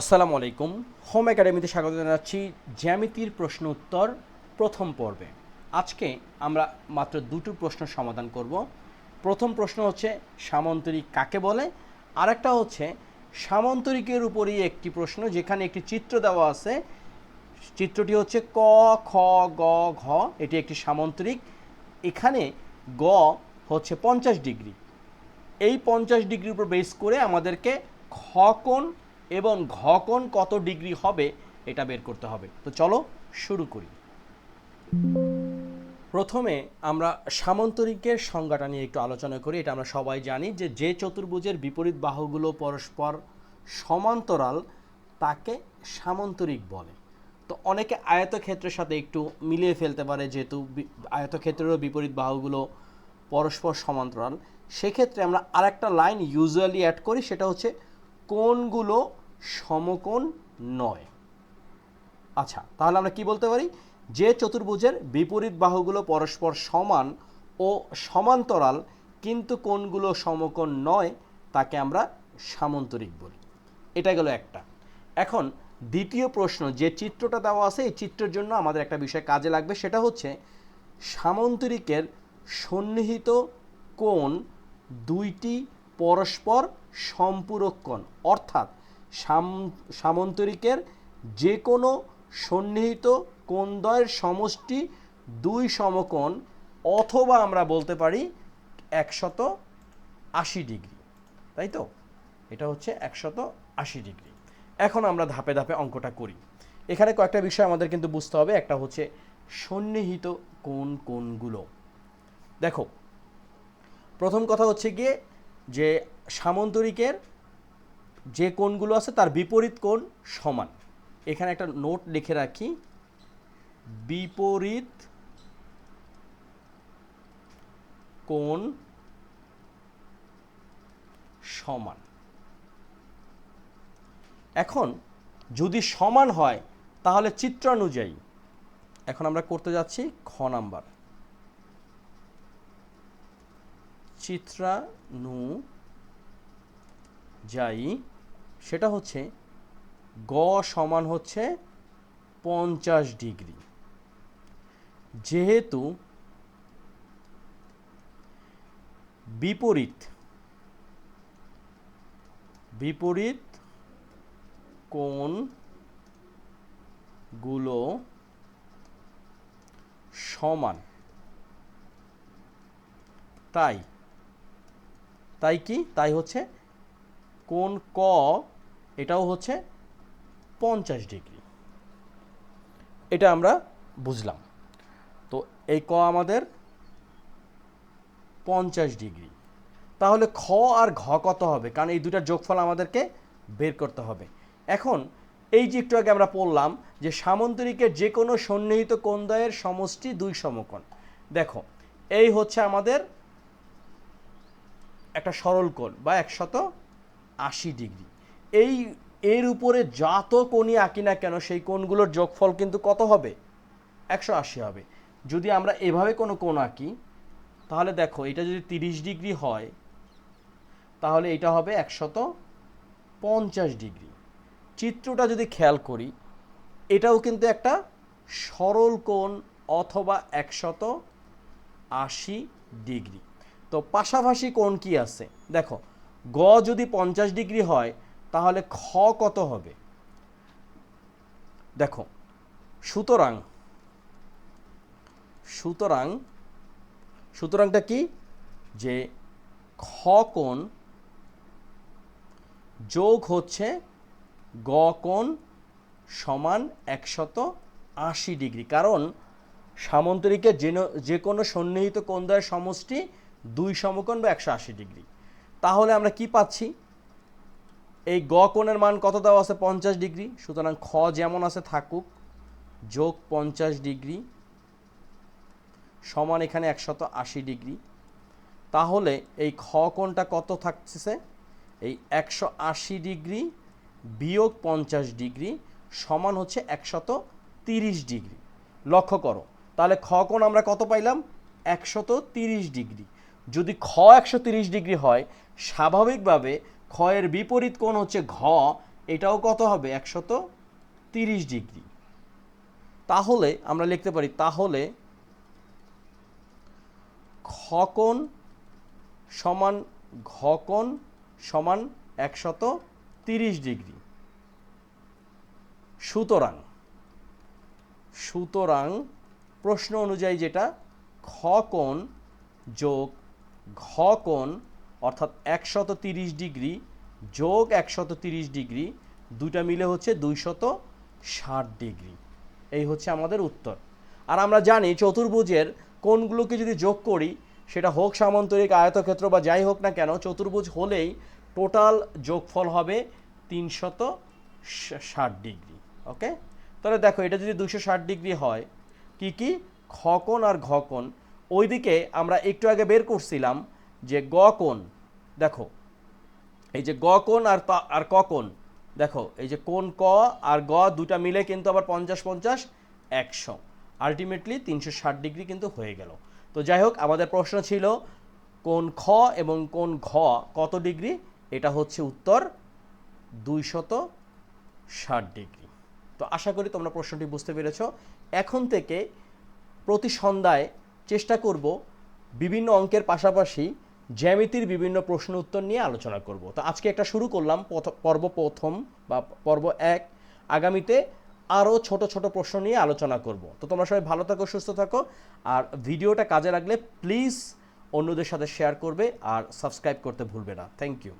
আসসালামু আলাইকুম। হোম একাডেমিতে স্বাগত জানাচ্ছি জ্যামিতির প্রশ্ন উত্তর প্রথম পর্বে। আজকে আমরা মাত্র দুটো প্রশ্ন সমাধান করব। প্রথম প্রশ্ন হচ্ছে সামন্তরিক কাকে বলে? আরেকটা হচ্ছে, সামন্তরিকের উপরই একটি প্রশ্ন যেখানে একটি চিত্র দেওয়া আছে। চিত্রটি হচ্ছে ক, খ, গ, ঘ, এটি একটি সামন্তরিক। এখানে গ হচ্ছে পঞ্চাশ ডিগ্রি। এই পঞ্চাশ ডিগ্রির উপর বেস করে আমাদেরকে খ কোণ এবং ঘকন কত ডিগ্রি হবে এটা বের করতে হবে। তো চলো শুরু করি। প্রথমে আমরা সামন্তরিকের সংজ্ঞাটা নিয়ে একটু আলোচনা করি, এটা আমরা সবাই জানি যে যে চতুর্ভুজের বিপরীত বাহুগুলো পরস্পর সমান্তরাল তাকে সামন্তরিক বলে। তো অনেকে আয়তক্ষেত্রের সাথে একটু মিলিয়ে ফেলতে পারে, যেহেতু আয়তক্ষেত্রেরও বিপরীত বাহুগুলো পরস্পর সমান্তরাল। সেক্ষেত্রে আমরা আরেকটা লাইন ইউজুয়ালি অ্যাড করি, সেটা হচ্ছে কোণগুলো সমকোণ নয়। আচ্ছা তাহলে আমরা কি বলতে পারি? যে চতুর্ভুজের বিপরীত বাহুগুলো পরস্পর সমান ও সমান্তরাল, কিন্তু কোণগুলো সমকোণ নয়, তাকে আমরা সামন্তরিক বলি। এটা গেল একটা। এখন দ্বিতীয় প্রশ্ন, যে চিত্রটা দেওয়া আছে, এই চিত্রের জন্য আমাদের একটা বিষয় কাজে লাগবে, সেটা হচ্ছে সামন্তরিকের সন্নিহিত কোণ দুইটি পরস্পর সম্পূরক কোণ। অর্থাৎ সামন্তরিকের যে কোনো সন্নিহিত কোণদ্বয়ের সমষ্টি দুই সমকোণ অথবা আমরা বলতে পারি একশত আশি ডিগ্রি। তাই তো? এটা হচ্ছে একশত আশি ডিগ্রি। এখন আমরা ধাপে ধাপে অঙ্কটা করি। এখানে কয়েকটা বিষয় আমাদের কিন্তু বুঝতে হবে। একটা হচ্ছে সন্নিহিত কোন কোনগুলো দেখো, প্রথম কথা হচ্ছে গিয়ে যে সামন্তরিকের যে কোণগুলো আছে তার বিপরীত কোণ সমান। এখানে একটা নোট লিখে রাখি। বিপরীত কোণ সমান। এখন যদি সমান হয়, তাহলে চিত্রানুযায়ী এখন আমরা করতে যাচ্ছি খ নাম্বার। চিত্রানুযায়ী সেটা হচ্ছে গ সমান হচ্ছে পঞ্চাশ ডিগ্রি। যেহেতু বিপরীত বিপরীত কোণগুলো সমান। তাই তাই কি? তাই হচ্ছে কোন ক এটাও হচ্ছে পঞ্চাশ ডিগ্রি। এটা আমরা বুঝলাম। তো এই ক আমাদের পঞ্চাশ ডিগ্রি। তাহলে খ আর ঘ কত হবে? কারণ এই দুটার যোগফল আমাদেরকে বের করতে হবে। এখন এই যে একটু আগে আমরা পড়লাম যে সামন্তরিকের যে কোনো সন্নিহিত কোণদ্বয়ের সমষ্টি দুই সমকোণ। দেখো, এই হচ্ছে আমাদের একটা সরল কোণ বা একশত আশি ডিগ্রি। এই, এর উপরে যত কোণই আঁকি না কেন, সেই কোণগুলোর যোগফল কিন্তু কত হবে? একশো আশি হবে। যদি আমরা এভাবে কোনো কোণ আঁকি, তাহলে দেখো, এটা যদি তিরিশ ডিগ্রি হয়, তাহলে এটা হবে একশত পঞ্চাশ ডিগ্রি। চিত্রটা যদি খেয়াল করি, এটাও কিন্তু একটা সরল কোণ অথবা একশত আশি ডিগ্রি। তো পাশাপাশি কোণ কি আছে? দেখো, গ যদি পঞ্চাশ ডিগ্রি হয় তাহলে খ কত হবে? দেখো, সুতরাং সুতরাং, সুতরাংটা কি? যে খ কোণ যোগ হচ্ছে গ কোণ সমান একশত আশি ডিগ্রি। কারণ সামন্তরিকের যে কোনো সন্নিহিত কোণদ্বয়ের সমষ্টি দুই সমকোণ বা একশো আশি ডিগ্রি। তাহলে আমরা কি পাচ্ছি? এই গ কোণের মান কত দেওয়া আছে? পঞ্চাশ ডিগ্রি। সুতরাং খ যেমন আছে, থাকুক। যোগ পঞ্চাশ ডিগ্রি সমান এখানে একশত আশি ডিগ্রি। তাহলে এই খ কোণটা কত থাকছে এই একশো আশি ডিগ্রি বিয়োগ পঞ্চাশ ডিগ্রি সমান হচ্ছে একশত তিরিশ ডিগ্রি। লক্ষ্য করো, তাহলে খ কোণ আমরা কত পাইলাম? একশত তিরিশ ডিগ্রি। যদি খ একশো তিরিশ ডিগ্রি হয়, স্বাভাবিকভাবে ক্ষয়ের বিপরীত কোণ হচ্ছে ঘ, এটাও কত হবে? একশত তিরিশ ডিগ্রি। তাহলে আমরা লিখতে পারি, তাহলে খকন সমান ঘকন সমান একশত তিরিশ ডিগ্রি। সুতরাং সুতরাং প্রশ্ন অনুযায়ী যেটা খ যোগ ঘ কোণ অর্থাৎ একশত তিরিশ ডিগ্রি যোগ একশত তিরিশ ডিগ্রি দুটা মিলে হচ্ছে দুইশত ষাট ডিগ্রি। এই হচ্ছে আমাদের উত্তর। আর আমরা জানি চতুর্ভুজের কোণগুলোকে যদি যোগ করি, সেটা হোক সামান্তরিক আয়তক্ষেত্র বা যাই হোক না কেন, চতুর্ভুজ হলেই টোটাল যোগফল হবে তিনশত ষাট ডিগ্রি, ওকে? তাহলে দেখো, এটা যদি দুশো ষাট ডিগ্রি হয়, কি কি? খকোণ আর ঘকোণ ওইদিকে আমরা একটু আগে বের করছিলাম যে গ কোণ দেখো, এই যে গ কোন আর আর ক কোন দেখো, এই যে কোন ক আর গ দুটা মিলে কিন্তু আবার পঞ্চাশ পঞ্চাশ একশো। আলটিমেটলি তিনশো ষাট ডিগ্রি কিন্তু হয়ে গেল। তো যাই হোক, আমাদের প্রশ্ন ছিল কোন খ এবং কোন ঘ কত ডিগ্রি? এটা হচ্ছে উত্তর দুইশত ষাট ডিগ্রি। তো আশা করি তোমরা প্রশ্নটি বুঝতে পেরেছ। এখন থেকে প্রতি সন্ধ্যায় চেষ্টা করব বিভিন্ন অঙ্কের পাশাপাশি জ্যামিতির বিভিন্ন প্রশ্ন উত্তর নিয়ে আলোচনা করব। তো আজকে একটা শুরু করলাম। পর্ব প্রথম বা পর্ব এক। আগামীতে আরও ছোট ছোট প্রশ্ন নিয়ে আলোচনা করব। তো তোমরা সবাই ভালো থাকো, সুস্থ থাকো। আর ভিডিওটা কাজে লাগলে প্লিজ অন্যদের সাথে শেয়ার করবে আর সাবস্ক্রাইব করতে ভুলবে না। Thank you.